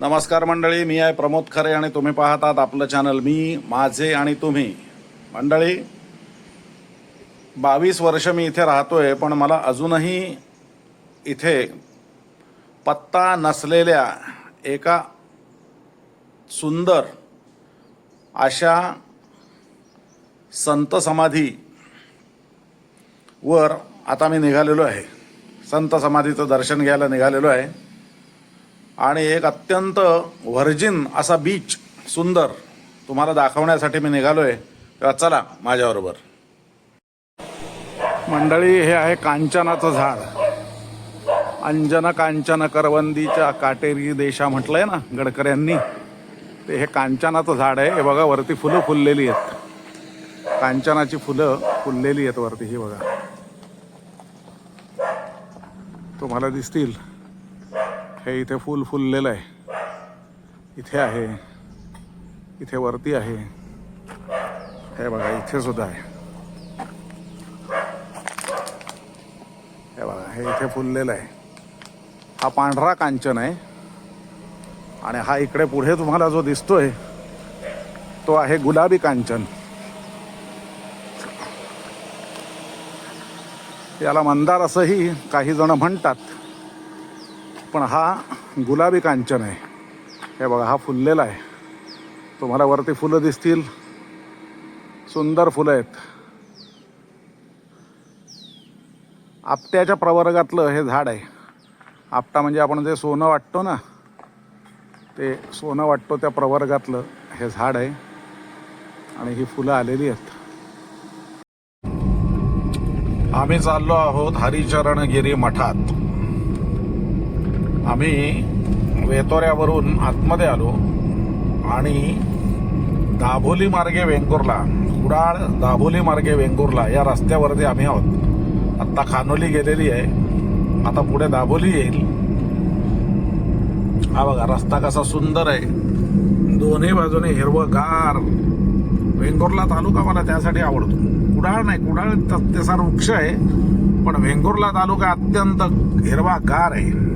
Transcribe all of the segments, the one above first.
नमस्कार मंडळी मी आहे प्रमोद खरे आणि तुम्ही पाहतात आपलं चॅनल. मी माझे आणि तुम्ही. मंडळी बावीस वर्ष मी इथे राहतोय पण मला अजूनही इथे पत्ता नसलेल्या एका सुंदर अशा संत समाधी वर आता मी निघालेलो आहे. संत समाधीचं दर्शन घ्यायला निघालेलो आहे. आणि एक अत्यंत व्हर्जिन असा बीच सुंदर तुम्हाला दाखवण्यासाठी मी निघालो आहे तेव्हा चला माझ्याबरोबर. मंडळी हे आहे कांचनाचं झाड. अंजन कांचन करवंदीच्या काटेरी देशा म्हटलंय ना गडकऱ्यांनी ते हे कांचनाचं झाड आहे. हे बघा वरती फुलं फुललेली आहेत. कांचनाची फुलं फुललेली आहेत वरती ही बघा. तुम्हाला दिसतील. हे इथे फुल फुललेलं आहे. इथे आहे. इथे वरती आहे. हे बघा इथे सुद्धा आहे. हे बघा हे इथे फुललेलं आहे. हा पांढरा कांचन आहे. आणि हा इकडे पुढे तुम्हाला जो दिसतोय तो आहे गुलाबी कांचन. याला मंदार असंही काही जण म्हणतात. पण हा गुलाबी कांचन आहे. हे बघा हा फुललेला आहे. तुम्हाला वरती फुलं दिसतील. सुंदर फुलं आहेत. आपट्याच्या प्रवर्गातलं हे झाड आहे. आपटा म्हणजे आपण जे सोनं वाटतो ना ते सोनं वाटतो त्या प्रवर्गातलं हे झाड आहे. आणि ही फुलं आलेली आहेत. आम्ही चाललो आहोत हरिचरणगिरी मठात. आम्ही वेतोऱ्यावरून आतमध्ये आलो आणि दाभोली मार्गे वेंगुर्ला कुडाळ दाभोली मार्गे वेंगुर्ला या रस्त्यावरती आम्ही आहोत. आत्ता खानोली गेलेली आहे. आता पुढे दाभोली येईल. हा बघा रस्ता कसा सुंदर आहे. दोन्ही बाजूने हिरवगार. वेंगुर्ला तालुका मला त्यासाठी आवडतो. कुडाळ नाही कुडाळ तसा वृक्ष आहे पण वेंगुर्ला तालुका अत्यंत हिरवागार आहे.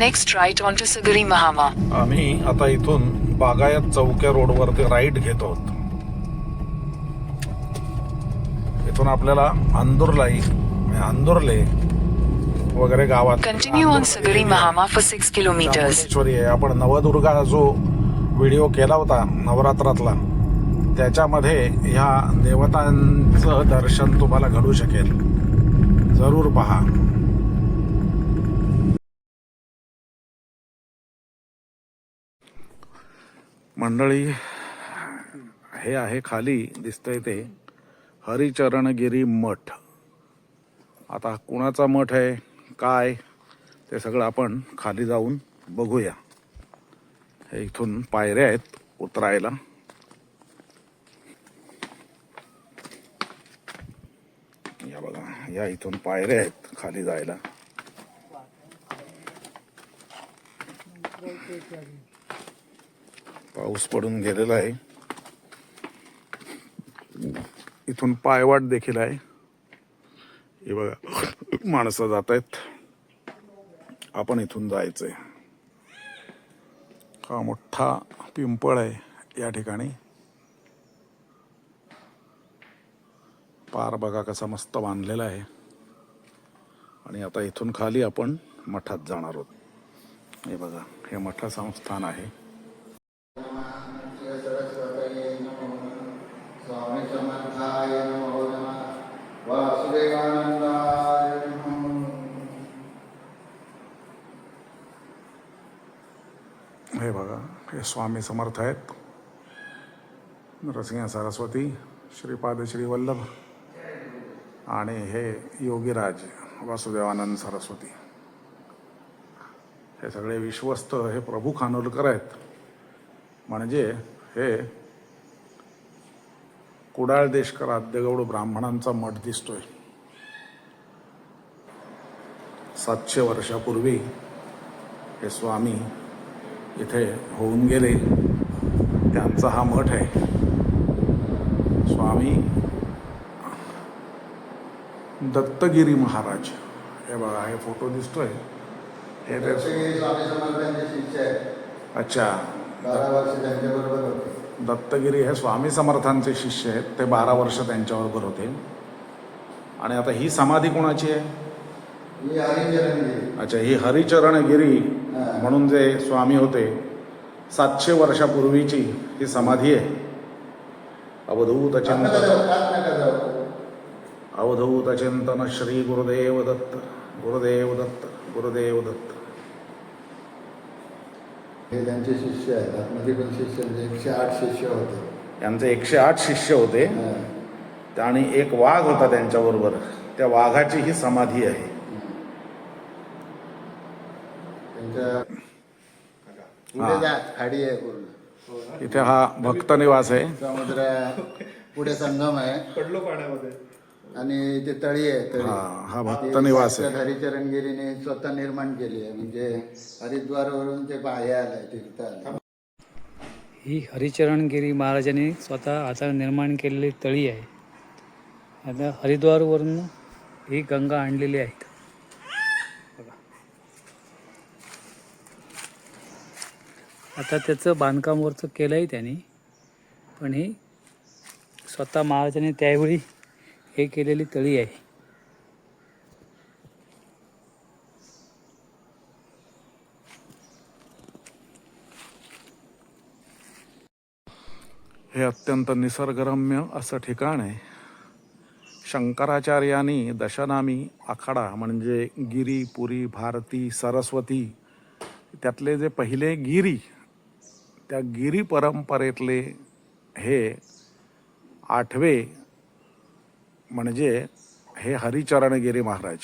The next right onto Sagari Mahama. आम्ही आता इथून बागायत चौक्या रोडवरती राईट घेतो आहोत. इथून आपल्याला अंदुरलाई म्हणजे अंदुरले वगैरे गावात Sagari Mahama for 6 kilometers. Chamundeshwari आहे. आपण नवदुर्गा जो व्हिडिओ केला होता नवरात्रातला त्याच्यामध्ये ह्या देवतांचं दर्शन तुम्हाला घडू शकेल. जरूर पहा. मंडळी हे आहे खाली दिसतंय ते. हरिचरणगिरी मठ. आता कुणाचा मठ आहे काय ते सगळं आपण खाली जाऊन बघूया. हे इथून पायऱ्या आहेत उतरायला. या बघा या इथून पायऱ्या आहेत खाली जायला. पाऊस पडून गेलेला आहे. इथून पायवाट देखील आहे. हे बघा माणसं जात आहेत. आपण इथून जायचंय. हा मोठा पिंपळ आहे या ठिकाणी. पार बघा कसा मस्त बांधलेला आहे. आणि आता इथून खाली आपण मठात जाणार आहोत. हे बघा हे मठा संस्थान आहे स्वामी समर्थाय नमो नमः वासुदेवानंदाय नमः हे बघा हे स्वामी समर्थ आहेत. नरसिंह सरस्वती श्रीपाद श्रीवल्लभ आणि हे योगीराज वासुदेवानंद सरस्वती. हे सगळे विश्वस्त हे प्रभू खानोलकर आहेत. म्हणजे हे कुडाळ देशकर आद्यगौड ब्राह्मणांचा मठ दिसतोय. सातशे वर्षापूर्वी हे स्वामी इथे होऊन गेले. त्यांचा हा मठ आहे. स्वामी दत्तगिरी महाराज. हे बघा हे फोटो दिसतोय. हे अच्छा. दत्तगिरी हे स्वामी समर्थांचे शिष्य आहेत. ते बारा वर्ष त्यांच्याबरोबर होते. आणि आता ही समाधी कोणाची आहे? ही अच्छा ही हरिचरणगिरी. म्हणून जे स्वामी होते सातशे वर्षापूर्वीची ही समाधी आहे. अवधूत चिंतन. अवधूत चिंतन श्री गुरुदेव दत्त गुरुदेव दत्त गुरुदेव दत्त. हे त्यांचे शिष्य आहेत. आतमध्ये पण शिष्य म्हणजे एकशे आठ शिष्य होते. यांचे एकशे आठ शिष्य होते. आणि एक वाघ होता त्यांच्याबरोबर. त्या वाघाची ही समाधी आहे. खाडी आहे पूर्ण. इथे हा भक्त निवास आहे. समुद्र पुढे संगम आहे. पडलो पाण्यामध्ये. आणि ते तळी आहे हा हा भक्त निवास आहे. हरिचरणगिरीने स्वतः निर्माण केली आहे. म्हणजे हरिद्वारवरून ते बाहेर आलंय तीर्थ. ही हरिचरणगिरी महाराजांनी स्वतः आता निर्माण केलेली तळी आहे. आता हरिद्वारवरून ही गंगा आणलेली आहे आता त्याचं बांधकाम वरचं केलं आहे त्यांनी. पण ही स्वतः महाराजांनी त्यावेळी हे केलेली तळी आहे. हे अत्यंत निसर्गरम्य असं ठिकाण आहे. शंकराचार्यांनी दशनामी आखाडा म्हणजे गिरी पुरी भारती सरस्वती त्यातले जे पहिले गिरी त्या गिरी परंपरेतले हे आठवे म्हणजे हे हरिचरणगिरी महाराज.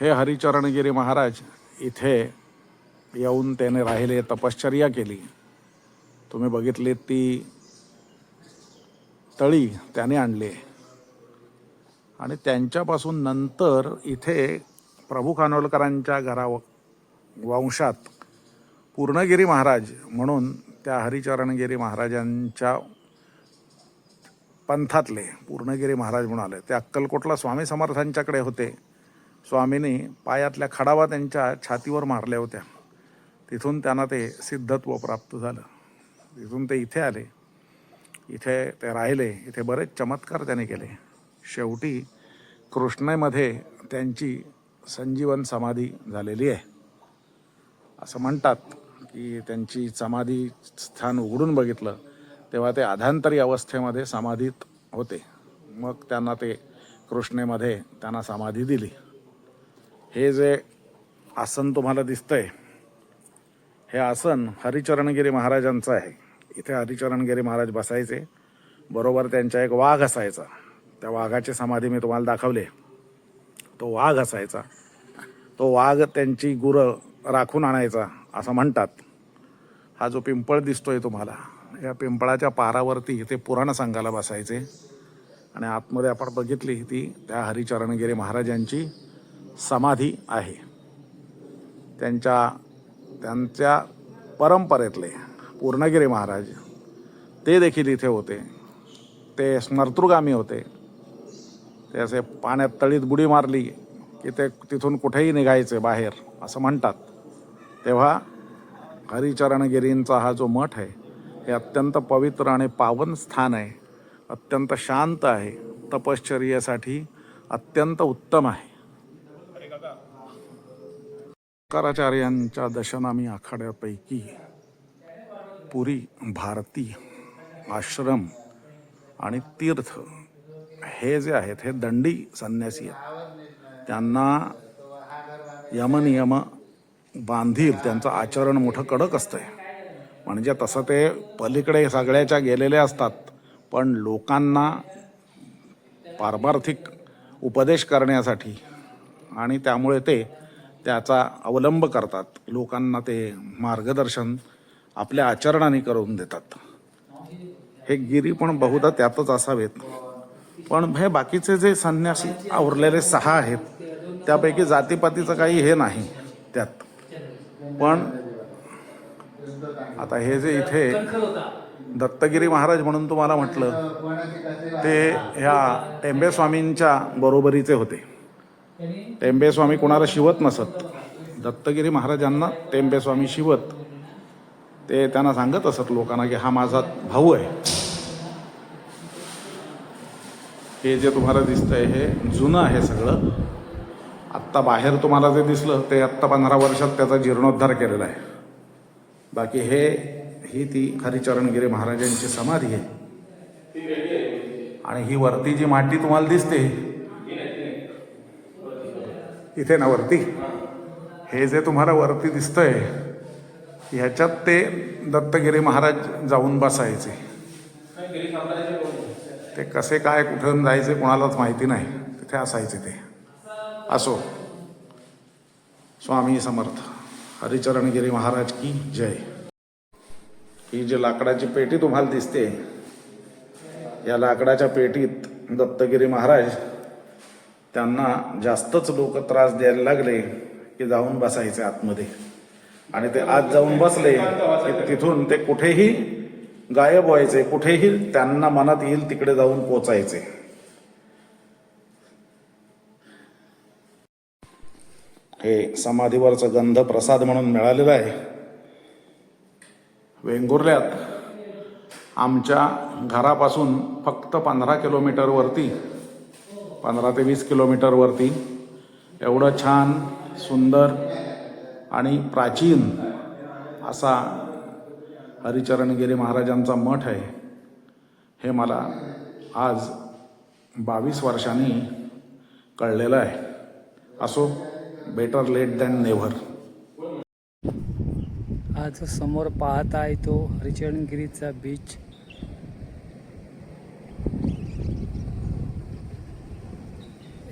हे हरिचरणगिरी महाराज इथे येऊन त्याने राहिले तपश्चर्या केली. तुम्ही बघितली ती तळी त्याने आणली. आणि त्यांच्यापासून नंतर इथे प्रभू खानोलकरांच्या घरा वंशात पूर्णगिरी महाराज म्हणून त्या हरिचरणगिरी महाराजांच्या पंथातले पूर्णगिरी महाराज म्हणून आले. ते अक्कलकोटला स्वामी समर्थांच्याकडे होते. स्वामींनी पायातल्या खडावा त्यांच्या छातीवर मारल्या होत्या. तिथून त्यांना ते सिद्धत्व प्राप्त झालं. तिथून ते इथे आले. इथे ते राहिले. इथे बरेच चमत्कार त्याने केले. शेवटी कृष्णेमध्ये त्यांची संजीवन समाधी झालेली आहे. असं म्हणतात. की त्यांची समाधी स्थान उघडून बघितलं तेव्हा ते अधांतरी अवस्थेमध्ये समाधीत होते. मग त्यांना ते कृष्णेमध्ये त्यांना समाधी दिली. हे जे आसन तुम्हाला दिसतंय हे आसन हरिचरणगिरी महाराजांचं आहे. इथे हरिचरणगिरी महाराज बसायचे. बरोबर त्यांचा एक वाघ असायचा. त्या वाघाची समाधी मी तुम्हाला दाखवले. तो वाघ असायचा. तो वाघ त्यांची गुरं राखून आणायचा असं म्हणतात. हा जो पिंपळ दिसतोय तुम्हाला या पिंपळाच्या पारावरती ते पुराण सांगायला बसायचे. आणि आतमध्ये आपण बघितली ती त्या हरिचरणगिरी महाराजांची समाधी आहे. त्यांच्या त्यांच्या परंपरेतले पूर्णगिरी महाराज ते देखील इथे होते. ते स्मर्तृगामी होते. ते असे पाण्यात तळीत बुडी मारली की ते तिथून कुठेही निघायचे बाहेर असं म्हणतात. तेव्हा हरिचरणगिरींचा हा जो मठ आहे हे अत्यंत पवित्र आणि पावन स्थान आहे अत्यंत शांत आहे तपश्चर्यासाठी अत्यंत उत्तम आहे. शंकराचार्यांच्या दशनामी आखाड्यापैकी पुरी भारती आश्रम आणि तीर्थ हे जे आहेत हे दंडी संन्यासी आहेत. त्यांना यमनियम बांधील त्यांचं आचरण मोठं कडक असतंय. म्हणजे तसं ते पलीकडे सगळ्याच्या गेलेले असतात पण लोकांना पारमार्थिक उपदेश करण्यासाठी आणि त्यामुळे ते त्याचा अवलंब करतात. लोकांना ते मार्गदर्शन आपल्या आचरणाने करून देतात. हे गिरी पण बहुधा त्यातच असावेत. पण हे बाकीचे जे संन्यासी आवरलेले सहा आहेत त्यापैकी जातीपातीचं काही हे नाही त्यात. पण आता हे जे इथे दत्तगिरी महाराज म्हणून तुम्हाला म्हटलं ते ह्या टेंबेस्वामींच्या बरोबरीचे होते. टेंबेस्वामी कोणाला शिवत नसत. दत्तगिरी महाराजांना टेंबेस्वामी शिवत. ते त्यांना सांगत असत लोकांना की हा माझा भाऊ आहे. हे जे तुम्हाला दिसतंय हे जुनं आहे सगळं. आत्ता बाहेर तुम्हाला जे दिसलं ते आत्ता पंधरा वर्षात त्याचा जीर्णोद्धार केलेला आहे. बाकी हे ही ती हरिचरणगिरी महाराजांची समाधी आहे. आणि ही वरती जी माती तुम्हाला दिसते इथे ना वरती हे जे तुम्हाला वरती दिसतंय ह्याच्यात ते दत्तगिरी महाराज जाऊन बसायचे. ते कसे काय कुठून जायचे कोणालाच माहिती नाही. तिथे असायचे ते. असो. स्वामी समर्थ. हरिचरणगिरी महाराज की जय. ही जी लाकडाची पेटी तुम्हाला दिसते या लाकडाच्या पेटीत दत्तगिरी महाराज त्यांना जास्तच लोक त्रास द्यायला लागले की जाऊन बसायचे आतमध्ये. आणि ते आत जाऊन बसले की तिथून ते कुठेही गायब व्हायचे कुठेही त्यांना मनात येईल तिकडे जाऊन पोचायचे. हे समाधीवरचा गंध प्रसाद म्हणून मिळालेला आहे. वेंगुर्ल्यात आमच्या घरापासून फक्त पंधरा किलोमीटरवरती पंधरा ते वीस किलोमीटरवरती एवढं छान सुंदर आणि प्राचीन असा हरिचरणगिरी महाराजांचा मठ आहे. हे मला आज बावीस वर्षांनी कळलेलं आहे. असो बेटर लेट दॅन नेव्हर आज समोर पाहत आहे तो हरिचरणगिरीचा बीच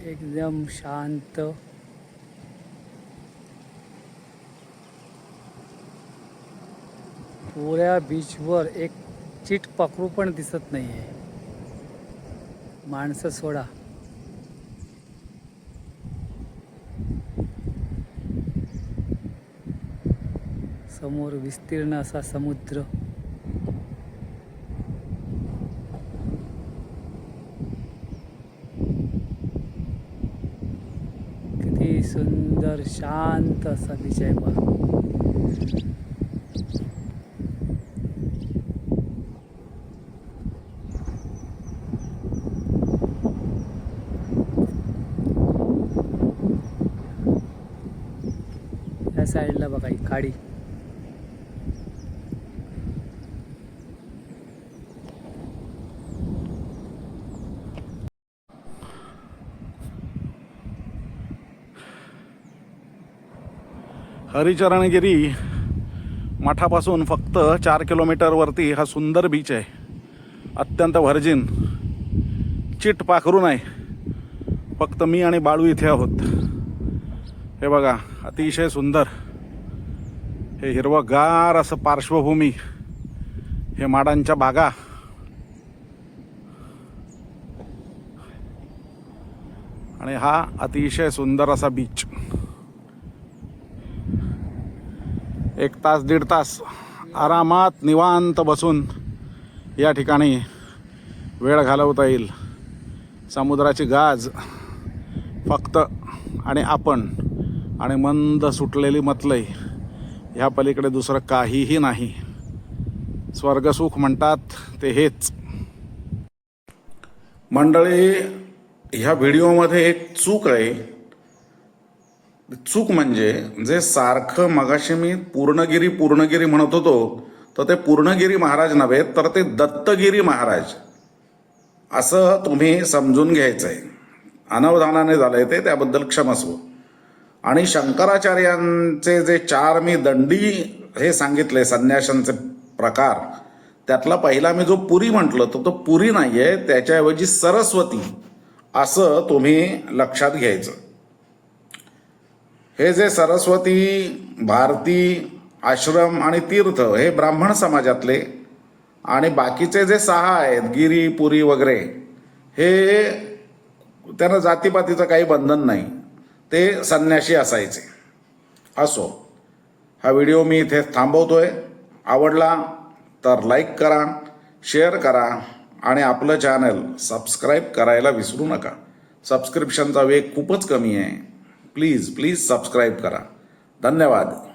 एकदम शांत. पुऱ्या बीचवर एक चिट पकडू पण दिसत नाही आहे माणसं सोडा. समोर विस्तीर्ण असा समुद्र. किती सुंदर शांत असा विजय आहे पहा साईडला बघा ही खाडी. हरिचरणगिरी मठापासून फक्त चार किलोमीटरवरती हा सुंदर बीच आहे. अत्यंत व्हर्जिन चिट पाखरून आहे फक्त मी आणि बाळू इथे आहोत. हे बघा अतिशय सुंदर. हे हिरवंगार असं पार्श्वभूमी हे माडांच्या बागा. आणि हा अतिशय सुंदर असा बीच एक तास दीड तास आरामात निवांत बसून या ठिकाणी वेळ घालवता येईल. समुद्राची गाज फक्त आणि आपण आणि मंद सुटलेली मतलई ह्या पलीकडे दुसरं काहीही नाही. स्वर्गसुख म्हणतात ते हेच. मंडळी ह्या व्हिडिओमध्ये एक चूक आहे. चूक म्हणजे जे सारखं मगाशी मी पूर्णगिरी पूर्णगिरी म्हणत होतो तर ते पूर्णगिरी महाराज नव्हे तर ते दत्तगिरी महाराज. असं तुम्ही समजून घ्यायचं आहे अनवधानाने झालंय ते त्याबद्दल क्षमस्व आणि शंकराचार्यांचे जे चार मी दंडी हे सांगितले संन्याशांचे प्रकार त्यातला पहिला मी जो पुरी म्हटलं तर तो पुरी नाही आहे त्याच्याऐवजी सरस्वती असं तुम्ही लक्षात घ्यायचं. हे जे सरस्वती भारती आश्रम आणि तीर्थ हे ब्राह्मण समाजातले आणि बाकीचे जे सहा आहेत गिरी पुरी वगैरे हे त्यांना जातीपातीचं काही बंधन नाही. ते संन्याशी असायचे. असो. हा व्हिडिओ मी इथे थांबवतोय. आवडला तर लाईक करा शेअर करा आणि आपलं चॅनल सबस्क्राईब करायला विसरू नका. सबस्क्रिप्शनचा वेग खूपच कमी आहे. प्लीज प्लीज सबस्क्राईब करा. धन्यवाद.